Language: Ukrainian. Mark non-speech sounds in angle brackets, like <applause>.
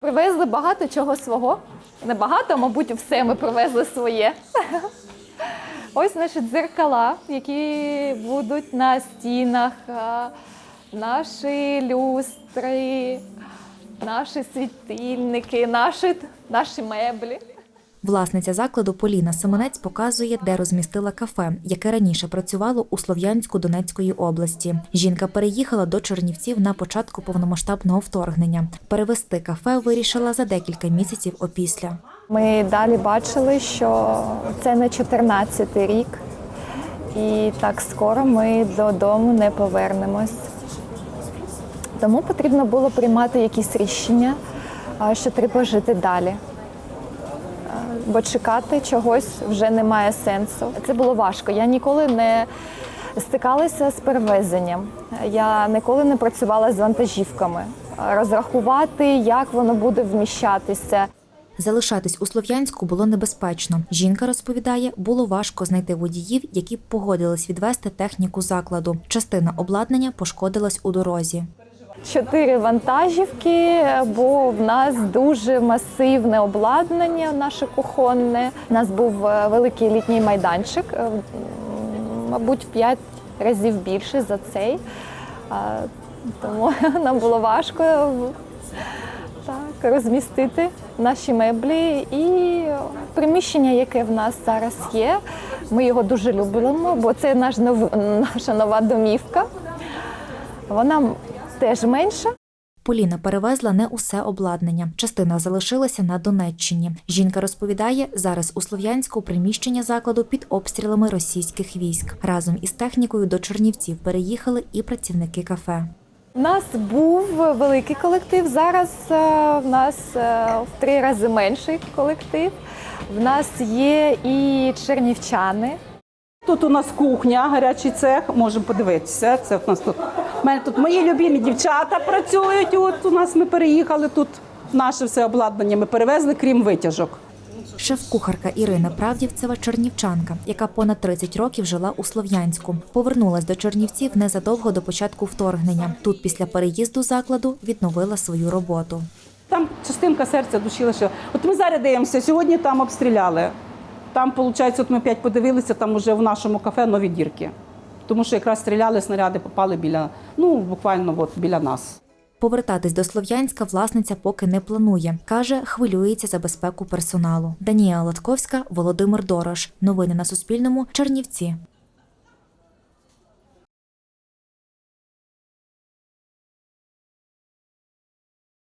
Привезли багато чого свого. Не багато, мабуть, все ми привезли своє. <laughs> Ось наші дзеркала, які будуть на стінах, наші люстри, наші світильники, наші, наші меблі. Власниця закладу Поліна Семенець показує, де розмістила кафе, яке раніше працювало у Слов'янську Донецької області. Жінка переїхала до Чернівців на початку повномасштабного вторгнення. Перевести кафе вирішила за декілька місяців опісля. Ми далі бачили, що це не 14-й рік, і так скоро ми додому не повернемось. Тому потрібно було приймати якісь рішення, що треба жити далі. Бо чекати чогось вже немає сенсу. Це було важко. Я ніколи не стикалася з перевезенням. Я ніколи не працювала з вантажівками. Розрахувати, як воно буде вміщатися. Залишатись у Слов'янську було небезпечно. Жінка розповідає, було важко знайти водіїв, які погодились відвести техніку закладу. Частина обладнання пошкодилась у дорозі. Чотири вантажівки, бо в нас дуже масивне обладнання, наше кухонне. У нас був е, великий літній майданчик, е, мабуть, в п'ять разів більше за цей. Тому <laughs> нам було важко е, так, розмістити наші меблі і приміщення, яке в нас зараз є. Ми його дуже любимо, бо це наш нов... наша нова домівка. Вона теж менша. Поліна перевезла не усе обладнання. Частина залишилася на Донеччині. Жінка розповідає, зараз у Слов'янську приміщення закладу під обстрілами російських військ. Разом із технікою до Чернівців переїхали і працівники кафе. У нас був великий колектив. Зараз е, в нас е, в три рази менший колектив. В нас є і чернівчани. Тут у нас кухня, гарячий цех, можемо подивитися. Це у нас тут. У мене тут мої любимі дівчата працюють. От у нас ми переїхали тут. Наше все обладнання ми перевезли, крім витяжок. Шеф-кухарка Ірина Правдівцева чернівчанка, яка понад 30 років жила у Слов'янську. Повернулась до Чернівців незадовго до початку вторгнення. Тут після переїзду закладу відновила свою роботу. Там частинка серця душі лише. От ми зараз дивимося, сьогодні там обстріляли. Там, виходить, от ми п'ять подивилися, там уже в нашому кафе нові дірки. Тому що якраз стріляли, снаряди попали біля, ну буквально от біля нас. Повертатись до Слов'янська власниця поки не планує. Каже, хвилюється за безпеку персоналу. Данія Латковська, Володимир Дорош. Новини на Суспільному. Чернівці.